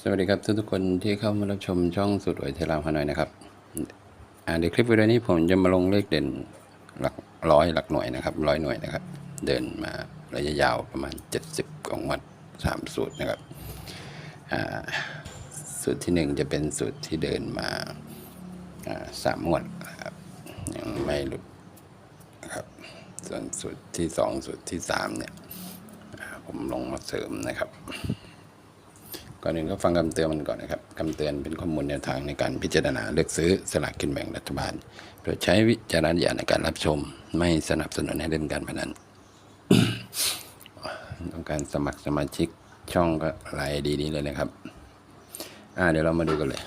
สวัสดีครับทุกทุกคนที่เข้ามารับชมช่องสุดหวยเทลามฮานอยนะครับอ่าในคลิปวิดีโอนี้ผมจะมาลงเลขเด่นหลักร้อยหลักหน่วยนะครับร้อยหน่วยนะครับ เดินมาระยะยาวประมาณ 70 ของวัดสามสูตรนะครับอ่าสูตรที่หนึ่งจะเป็นสูตรที่เดินมาาสามงวดนะครับยังไม่หลุดนะครับส่วนสูตรที่สองสูตรที่สามเนี่ยผมลงมาเสริมนะครับ ก่อนอื่นก็ฟังคำเตือนมันก่อนนะครับคำเตือนเป็นข้อมูลแนวทางในการพิจารณาเลือกซื้อสลากกินแบ่งรัฐบาล โดยใช้วิจารณญาณในการรับชม ไม่สนับสนุนให้เล่นการพนันต้องการสมัครสมาชิกช่องก็ไลน์ดีนี้เลยนะครับ อ่าเดี๋ยวเรามาดูกันเลย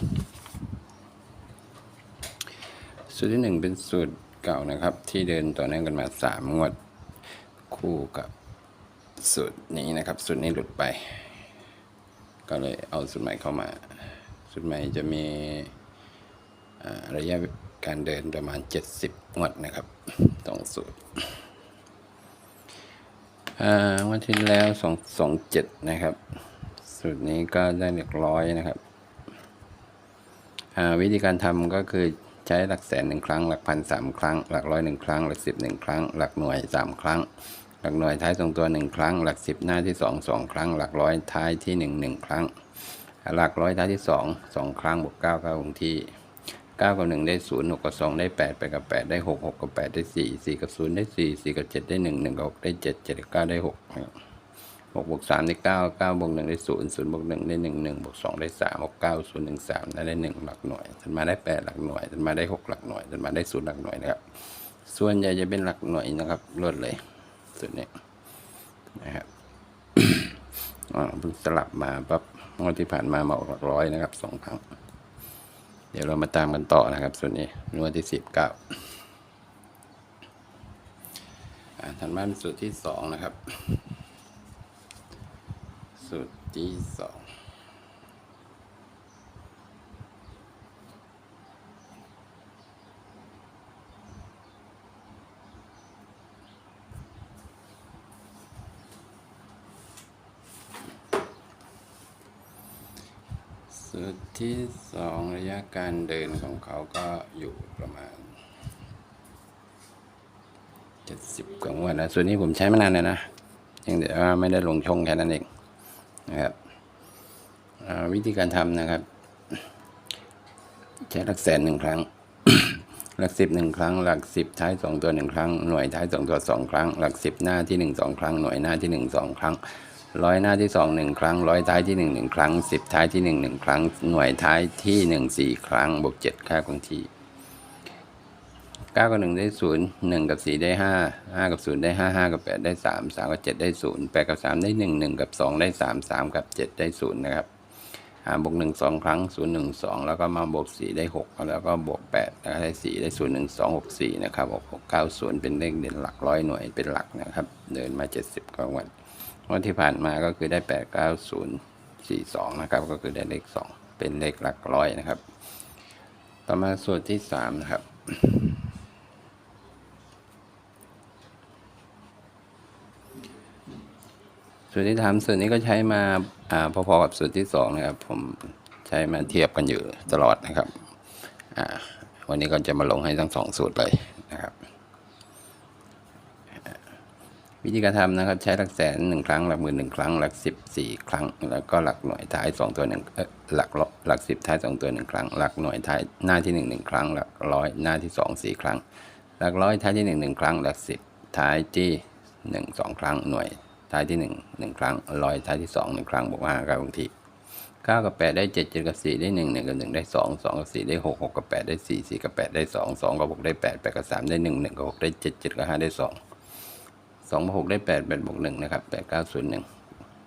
สูตรที่หนึ่งเป็นสูตรเก่านะครับ ที่เดินต่อเนื่องกันมาสามงวด คู่กับสูตรนี้นะครับ สูตรนี้หลุดไป ก็เลยเอาสูตรใหม่เข้ามา สูตรใหม่จะมีระยะการเดินประมาณ 70งวดนะครับตรงสูตรวันที่แล้ว2 2 7นะครับ สูตรนี้ก็ได้หลักร้อยนะครับวิธีการทำก็คือใช้หลักแสนหนึ่งครั้ง หลักพันสามครั้ง หลักร้อยหนึ่งครั้ง หลักสิบหนึ่งครั้ง หลักหน่วยสามครั้ง หลักหน่วยท้ายสองตัวหนึ่งครั้ง หลักสิบหน้าที่สองสองครั้ง หลักร้อยท้ายที่หนึ่งหนึ่งครั้ง หลักร้อยท้ายที่สองสองครั้งบวกเก้าเก้าคงที่เก้ากับหนึ่งได้ศูนย์หกกับสองได้แปดแปดกับแปดได้หกหกกับแปดได้สี่สี่กับศูนย์ได้สี่สี่กับเจ็ดได้หนึ่งหนึ่งกับหกได้เจ็ดเจ็ดกับเก้าได้หกนะครับหกบวกสามได้เก้าเก้าบวกหนึ่งได้ศูนย์ศูนย์บวกหนึ่งได้หนึ่งหนึ่งบวกสองได้สามบวกเก้าศูนย์หนึ่งสามได้หนึ่งหลักหน่วยถัดมาได้แปดหลักหน่วยถัดมาได้หกหลักหน่วยถัดมาได้ศูนย์หลักหน่วยนะครับ ส่วนใหญ่จะเป็นหลักหน่วยนะครับรวดเลย ส่วนี้นะครับอ่าเพิ่งสลับมาปั๊บงวดที่ผ่านมามาออกหลักร้อยนะครับสองครั้ง เดี๋ยวเรามาตามกันต่อนะครับ ส่วนนี้งวดที่สิบเก้าถัดมาเป็นสูตรที่สองนะครับ สูตรที่สอง สูตรที่สองระยะการเดินของเขาก็อยู่ประมาณเจ็ดสิบกว่างวดนะส่วนนี้ผมใช้มานานแล้วนะยังแต่ว่าไม่ได้ลงช่องแค่นั้นเองนะครับวิธีการทำนะครับ ใช้หลักแสนหนึ่งครั้ง หลักสิบหนึ่งครั้ง หลักสิบท้ายสองตัวหนึ่งครั้ง หน่วยท้ายสองตัวสองครั้ง หลักสิบหน้าที่หนึ่งสองครั้ง หน่วยหน้าที่หนึ่งสองครั้ง ร้อยหน้าที่สองหนึ่งครั้งร้อยท้ายที่หนึ่งหนึ่งครั้งสิบท้ายที่หนึ่งหนึ่งครั้งหน่วยท้ายที่หนึ่งสี่ครั้งบวกเจ็ดค่าคงที่เก้ากับหนึ่งได้ศูนย์หนึ่งกับสี่ได้ห้าห้ากับศูนย์ได้ห้าห้ากับแปดได้สามสามกับเจ็ดได้ศูนย์แปดกับสามได้หนึ่งหนึ่งกับสองได้สามสามกับเจ็ดได้ศูนย์นะครับหาบวกหนึ่งสองครั้งศูนย์หนึ่งสองแล้วก็มาบวกสี่ได้หกแล้วก็บวกแปดแล้วได้สี่ได้ศูนย์หนึ่งสองหกสี่นะครับหกหกเก้าศูนย์เป็นเลขเด่นหลักร้อยหน่วยเป็นหลักนะครับ เดินมาเจ็ดสิบกว่าวัน วันที่ผ่านมาก็คือได้แปดเก้าศูนย์สี่สองนะครับ ก็คือได้เลขสองเป็นเลขหลักร้อยนะครับ ต่อมาส่วนที่สามนะครับส่วนที่ทำส่วนนี้ก็ใช้มาอพอๆกับส่วนที่สองนะครับ ผมใช้มาเทียบกันอยู่ตลอดนะครับวันนี้ก็จะมาลงให้ทั้งสองสูตรเลยนะครับอ่า วิธีการทำนะครับ ใช้หลักแสนหนึ่งครั้ง หลักหมื่นหนึ่งครั้ง หลักสิบสี่ครั้ง แล้วก็หลักหน่วยท้ายสองตัวหนึ่งเออหลักหลักสิบท้ายสองตัวหนึ่งครั้ง หลักหน่วยท้ายหน้าที่หนึ่งหนึ่งครั้ง หลักร้อยหน้าที่สองสี่ครั้ง หลักร้อยท้ายที่หนึ่งหนึ่งครั้ง หลักสิบท้ายที่หนึ่งสองครั้ง หน่วยท้ายที่หนึ่งหนึ่งครั้ง ร้อยท้ายที่สองหนึ่งครั้งบวกห้าก้าบางทีเก้ากับแปดได้เจ็ดเจ็ดกับสี่ได้หนึ่งหนึ่งกับหนึ่งได้สองสองกับสี่ได้หกหกกับแปดได้สี่สี่กับแปดได้สองสองกับหกได้แปดแปดกับสามได้หนึ่งหนึ่งกับหกได้เจ็ดเจ็ดกับห้าได้สอง สองบวกหกได้แปดแปดบวกหนึ่งนะครับแปดเก้าศูนย์หนึ่ง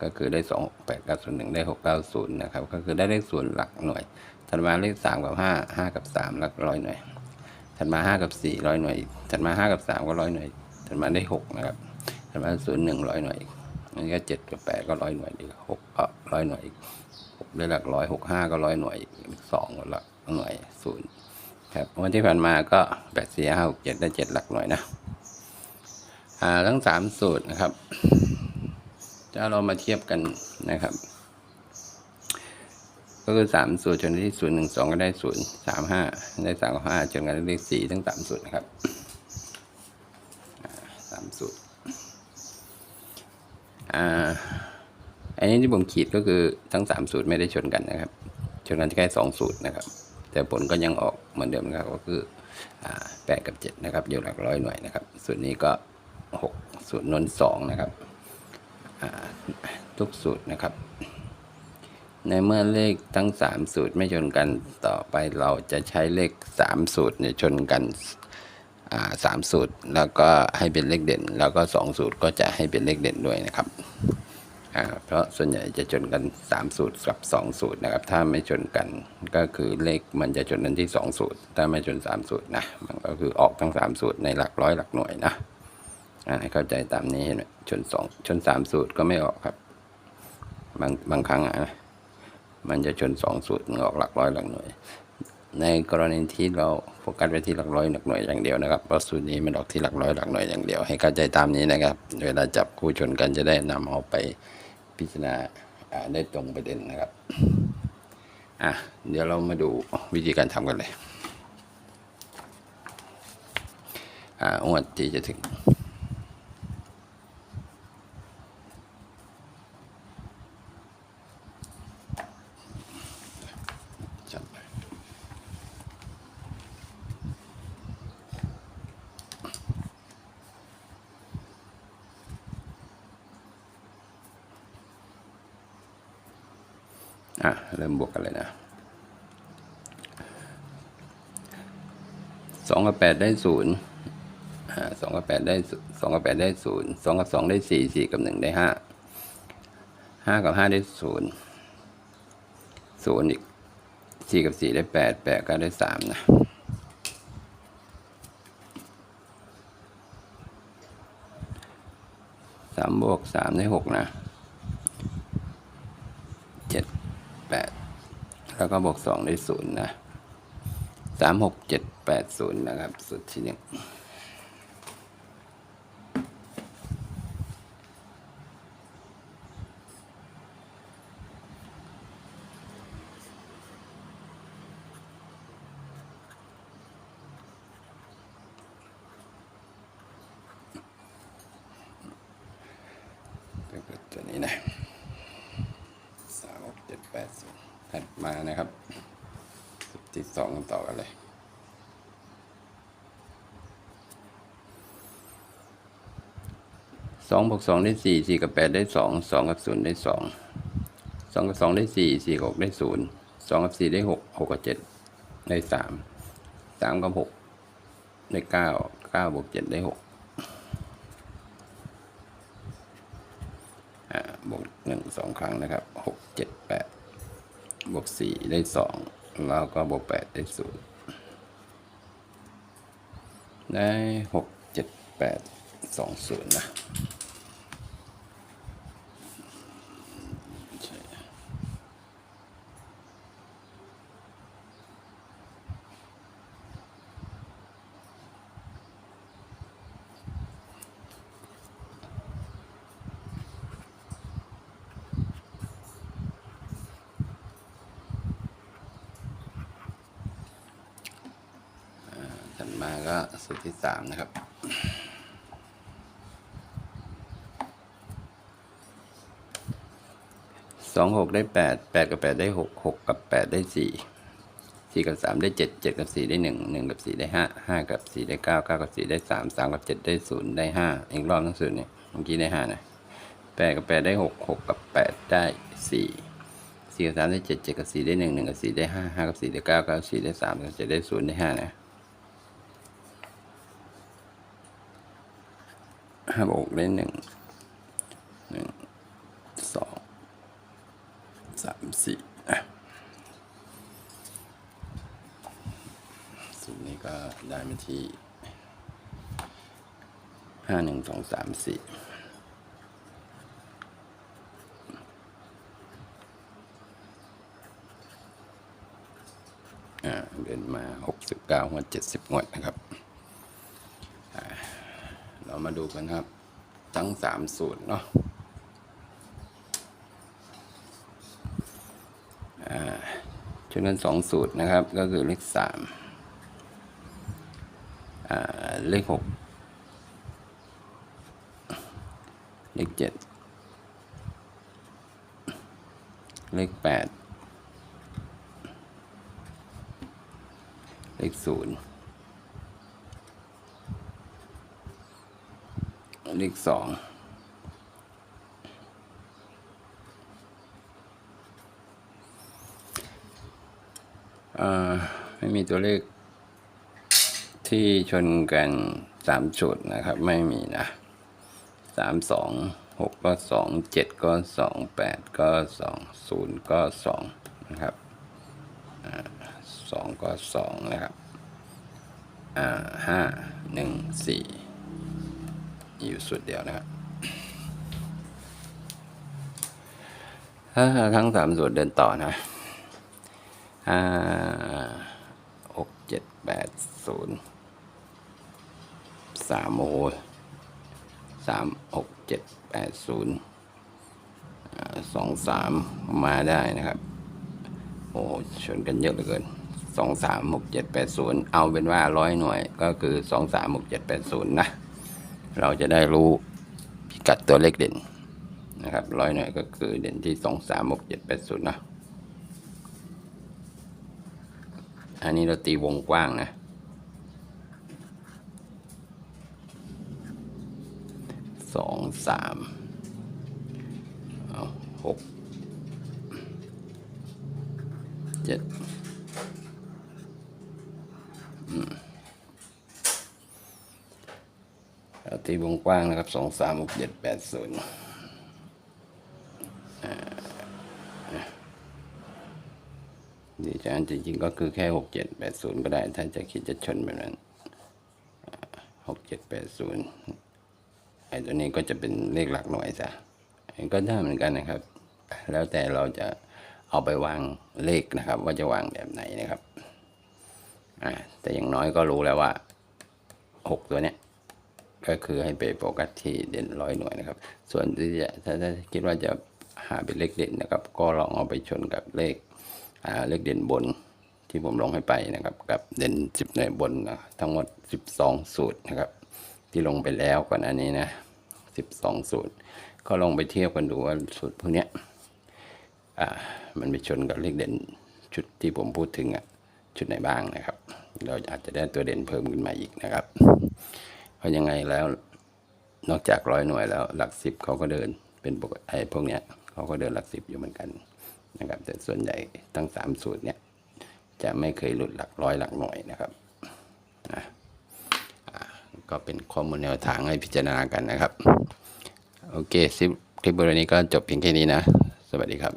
ก็คือได้สองแปดเก้าศูนย์หนึ่งได้หกเก้าศูนย์นะครับก็คือได้เลขศูนย์หลักหน่วยถัดมาเลขสามกับห้าห้ากับสามหลักร้อยหน่วยถัดมาห้ากับสี่ร้อยหน่วยถัดมาห้ากับสามก็ร้อยหน่วยถัดมาได้หกนะครับถัดมาศูนย์หนึ่งร้อยหน่วยอันนี้ก็เจ็ดกับแปดก็ร้อยหน่วยอีกหกก็ร้อยหน่วยอีกหกได้หลักร้อยหกห้าก็ร้อยหน่วยอีกสองหลักหน่วยศูนย์ครับวันที่ผ่านมาก็แปดสี่ห้าหกเจ็ดได้เจ็ดหลักหน่วยนะ ทั้งสามสูตรนะครับถ้าเรามาเทียบกันนะครับ ก็คือสามสูตรชนที่ศูนย์หนึ่งสองก็ได้ศูนย์สามห้าได้สามห้าจนกันได้เลขสี่ทั้งสามสูตรนะครับสามสูตรอ่าอันนี้ที่ผมขีดก็คือทั้งสามสูตรไม่ได้ชนกันนะครับ ชนกันแค่สองสูตรนะครับ แต่ผลก็ยังออกเหมือนเดิมนะครับก็คือแปดกับเจ็ดนะครับอยู่หลักร้อยหน่วยนะครับ สูตรนี้ก็ หกสูตรนนสองนะครับทุกสูตรนะครับ ในเมื่อเลขทั้ง 3 สูตรไม่ชนกันต่อไปเราจะใช้เลข 3 สูตรเนี่ยชนกันสามสูตรแล้วก็ให้เป็นเลขเด่น แล้วก็ 2 สูตรก็จะให้เป็นเลขเด่นด้วยนะครับเพราะส่วนใหญ่จะชนกัน 3 สูตรกับ 2 สูตรนะครับ ถ้าไม่ชนกันก็คือเลขมันจะชนกันที่ 2 สูตร ถ้าไม่ชน 3 สูตรนะมันก็คือออกทั้ง 3 สูตรในหลักร้อยหลักหน่วยนะ ให้เข้าใจตามนี้เห็นไหมชน2ชน3สูตรก็ไม่ออกครับ บางบางครั้งอะนะมันจะชนสองสูตรมันออกหลักร้อยหลักหน่วย ในกรณีที่เราโฟกัสไปที่หลักร้อยหลักหน่วยอย่างเดียวนะครับเพราะสูตรนี้มันออกที่หลักร้อยหลักหน่วยอย่างเดียว ให้เข้าใจตามนี้นะครับ เวลาจับคู่ชนกันจะได้นำเอาไปพิจารณาได้ตรงประเด็นนะครับอะเดี๋ยวเรามาดูวิธีการทำกันเลยอ่างวดที่จะถึง อะเริ่มบวกกันเลยนะสองกับแปดได้ศูนย์สองกับแปดได้สองกับแปดได้ศูนย์สองกับสองได้สี่สี่กับหนึ่งได้ห้าห้ากับห้าได้ศูนย์ศูนย์อีกสี่กับสี่ได้แปดแปดก็ได้สามนะสามบวกสามได้หกนะเจ็ดแปด แล้วก็บวกสองได้ศูนย์นะสามหกเจ็ดแปดศูนย์นะครับ สุดที่หนึ่งตัวนี้นะสามหกเจ็ดแปดศูนย์ ถัดมานะครับสุดที่สองกันต่อกันเลยสองบวกสองได้สี่สี่กับแปดได้สองสองกับศูนย์ได้สองสองกับสองได้สี่สี่กับหกได้ศูนย์สองกับสี่ได้หกหกกับเจ็ดได้สามสามกับหกได้เก้าเก้าบวกเจ็ดได้หกอ่าบวกหนึ่งสองครั้งนะครับหก วกสี่ได้สองแล้วก็บวกแปดได้ศูนย์ได้หกเจ็ดแปดสองศูนย์นะ มาก็สูตรที่สามนะครับ สองหกได้แปดแปดกับแปดได้หกหกกับแปดได้สี่สี่กับสามได้เจ็ดเจ็ดกับสี่ได้หนึ่งหนึ่งกับสี่ได้ห้าห้ากับสี่ได้เก้าเก้ากับสี่ได้สามสามกับเจ็ดได้ศูนย์ได้ห้าอีกรอบทั้งสูตรเนี่ยเมื่อกี้ได้ห้านะแปดกับแปดได้หกหกกับแปดได้สี่สี่กับสามได้เจ็ดเจ็ดกับสี่ได้หนึ่งหนึ่งกับสี่ได้ห้าห้ากับสี่ได้เก้าเก้ากับสี่ได้สามกับเจ็ดได้ศูนย์ได้ห้านะ ห้าบวกได้หนึ่งหนึ่งสองสามสี่อะสูตรนี้ก็ได้มาที่ห้าหนึ่งสองสามสี่อ่าเดินมาหกสิบเก้างวดเจ็ดสิบงวดนะครับ มาดูกันครับ ทั้งสามสูตรเนาะอ่าชนกันสองสูตรนะครับ ก็คือเลขสามเลขหกเลขเจ็ดเลขแปดเลขศูนย์ เลขสองอ่าไม่มีตัวเลขที่ชนกันสามจุดนะครับ ไม่มีนะสามสองหกก็สองเจ็ดก็สองแปดก็สองศูนย์ก็สองนะครับสองก็สองนะครับอ่าห้าหนึ่งสี่ อยู่สุดเดียวนะครับทั้งสามส่วนเดินต่อนะห้าหกเจ็ดแปดศูนย์สามโอสามหกเจ็ดแปดศูนย์สองสามมาได้นะครับ โอ้ชนกันเยอะเหลือเกินสองสามหกเจ็ดแปดศูนย์เอาเป็นว่าร้อยหน่วยก็คือสองสามหกเจ็ดแปดศูนย์นะ เราจะได้รู้พิกัดตัวเลขเด่นนะครับร้อยหน่วยก็คือเด่นที่สองสามหกเจ็ดแปดศูนย์นะอันนี้เราตีวงกว้างนะ สองสามหกเจ็ดอืมเรา ตีวงกว้างนะครับสองสามหกเจ็ดแปดศูนย์ดีจานจริงๆก็คือแค่หกเจ็ดแปดศูนย์ก็ได้ ถ้าจะคิดจะชนแบบนั้นหกเจ็ดแปดศูนย์ไอ้ตัวนี้ก็จะเป็นเลขหลักหน่วยซะก็ได้เหมือนกันนะครับ แล้วแต่เราจะเอาไปวางเลขนะครับ ว่าจะวางแบบไหนนะครับแต่อย่างน้อยก็รู้แล้วว่าหกตัวเนี้ย ก็คือให้ไปโฟกัสที่เด่นร้อยหน่วยนะครับ ส่วนที่จะถ้าถ้าคิดว่าจะหาเป็นเลขเด่นนะครับ ก็ลองเอาไปชนกับเลขอ่าเลขเด่นบนที่ผมลงให้ไปนะครับ กับเด่นสิบในบนนะทั้งหมดสิบสองสูตรนะครับ ที่ลงไปแล้วก่อนอันนี้นะสิบสองสูตร ก็ลองไปเทียบกันดูว่าสูตรพวกเนี้ยอ่ามันไปชนกับเลขเด่นชุดที่ผมพูดถึงอะชุดไหนบ้างนะครับ เราอาจจะได้ตัวเด่นเพิ่มขึ้นมาอีกนะครับ เพราะยังไงแล้วนอกจากร้อยหน่วยแล้วหลักสิบเขาก็เดินเป็นปกไอ้พวกเนี้ยเขาก็เดินหลักสิบอยู่เหมือนกันนะครับ แต่ส่วนใหญ่ทั้งสามสูตรเนี่ยจะไม่เคยหลุดหลักร้อยหลักหน่วยนะครับนะก็เป็นข้อมูลแนวทางให้พิจารณากันนะครับ โอเคคลิปคลิปบรินี้ก็จบเพียงแค่นี้นะ สวัสดีครับ